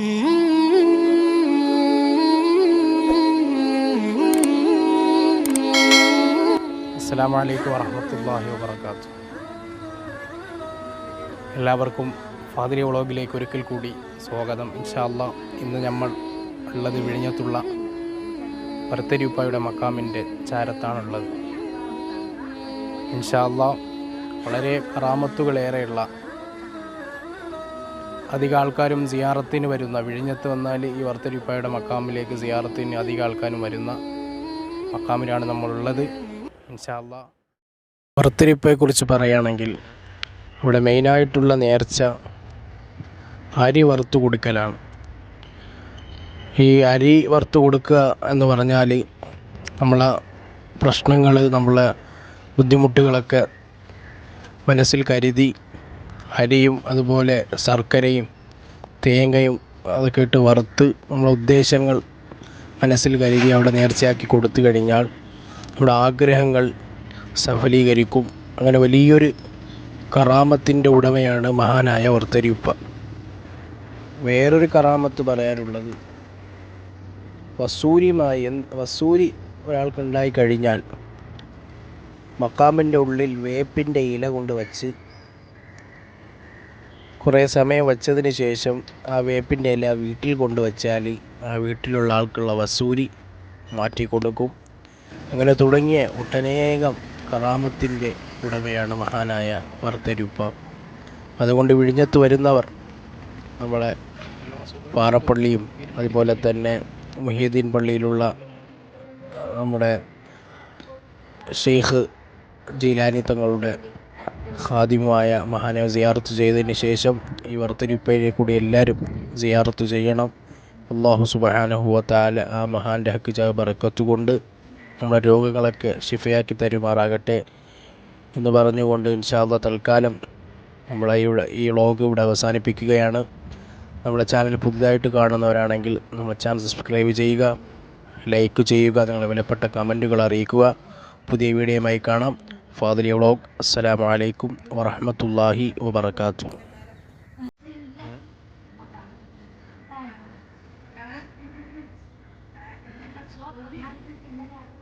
അസ്സാം വലൈക്കും വറഹമത്തല്ലാഹി എല്ലാവർക്കും ഫാദിലി വ്ളോഗിലേക്ക് ഒരിക്കൽ കൂടി സ്വാഗതം. ഇൻഷാല്ല ഇന്ന് നമ്മൾ ഉള്ളത് വിഴിഞ്ഞത്തുള്ള ഭർത്തരൂപ്പായുടെ മക്കാമിന്റെ ചാരത്താണുള്ളത്. ഇൻഷാല്ല വളരെ കറാമത്തുകളേറെയുള്ള അധികം ആൾക്കാരും സിയാറത്തിന് വരുന്ന വിഴിഞ്ഞത്ത് വന്നാൽ ഈ വർത്തരിപ്പായുടെ മക്കാമിലേക്ക് സിയാറത്തിന് അധികം ആൾക്കാരും വരുന്ന മക്കാമിലാണ് നമ്മളുള്ളത്. ഇൻഷാല്ല വർത്തരിപ്പയെക്കുറിച്ച് പറയുകയാണെങ്കിൽ ഇവിടെ മെയിനായിട്ടുള്ള നേർച്ച അരി വറുത്തു കൊടുക്കലാണ്. ഈ അരി വറുത്ത് കൊടുക്കുക എന്ന് പറഞ്ഞാൽ നമ്മളെ പ്രശ്നങ്ങൾ നമ്മളെ ബുദ്ധിമുട്ടുകളൊക്കെ മനസ്സിൽ കരുതി അരിയും അതുപോലെ ശർക്കരയും തേങ്ങയും അതൊക്കെ ഇട്ട് വറുത്ത് നമ്മുടെ ഉദ്ദേശങ്ങൾ മനസ്സിൽ കരുതി അവിടെ നേർച്ചയാക്കി കൊടുത്തു കഴിഞ്ഞാൽ നമ്മുടെ ആഗ്രഹങ്ങൾ സഫലീകരിക്കും. അങ്ങനെ വലിയൊരു കറാമത്തിന്റെ ഉടമയാണ് മഹാനായ വർത്തരിയുപ്പ വേറൊരു കറാമത്ത് പറയാനുള്ളത് വസൂരിയുമായി എന്ത് വസൂരി ഒരാൾക്കുണ്ടായി കഴിഞ്ഞാൽ മക്കാമിന്റെ ഉള്ളിൽ വേപ്പിന്റെ ഇല കൊണ്ട് വച്ച് കുറേ സമയം വച്ചതിന് ശേഷം ആ വേപ്പിന്റെ ഇല വീട്ടിൽ കൊണ്ടുവച്ചാൽ ആ വീട്ടിലുള്ള ആൾക്കുള്ള വസൂരി മാറ്റി കൊടുക്കും. അങ്ങനെ തുടങ്ങിയ ഒട്ടനേകം കറാമത്തിന്റെ ഉടമയാണ് മഹാനായ വർത്തരൂപ്പ അതുകൊണ്ട് വിഴിഞ്ഞത്ത് വരുന്നവർ നമ്മളെ പാറപ്പള്ളിയും അതുപോലെ തന്നെ മുഹീദ്ദീൻ പള്ളിയിലുള്ള നമ്മുടെ ഷെയ്ഖ് ജീലാനി തങ്ങളുടെ ഖാദിമായ മഹാനെ സിയാറത്ത് ചെയ്തതിന് ശേഷം ഈ വർത്തരിപ്പയിലെ കൂടി എല്ലാവരും സിയാറത്ത് ചെയ്യണം. അള്ളാഹു സുബാനഹുവ താല ആ മഹാന്റെ ഹക്ക് ജാ ബറക്കത്ത് കൊണ്ട് നമ്മുടെ രോഗങ്ങളൊക്കെ ശിഫയാക്കി തരുമാറാകട്ടെ എന്ന് പറഞ്ഞുകൊണ്ട് ഇൻഷാല്ല തൽക്കാലം നമ്മളെ ഇവിടെ ഈ വ്ളോഗ് ഇവിടെ അവസാനിപ്പിക്കുകയാണ്. നമ്മുടെ ചാനൽ പുതുതായിട്ട് കാണുന്നവരാണെങ്കിൽ നമ്മുടെ ചാനൽ സബ്സ്ക്രൈബ് ചെയ്യുക ലൈക്ക് ചെയ്യുക നിങ്ങളുടെ വിലപ്പെട്ട കമന്റുകൾ അറിയിക്കുക. പുതിയ വീഡിയോയുമായി കാണാം. ഫാദിലിയ വ്ളോഗ് അസ്സലാമു അലൈക്കും വറഹ്മത്തുള്ളാഹി വബർക്കാത്തു Thank you.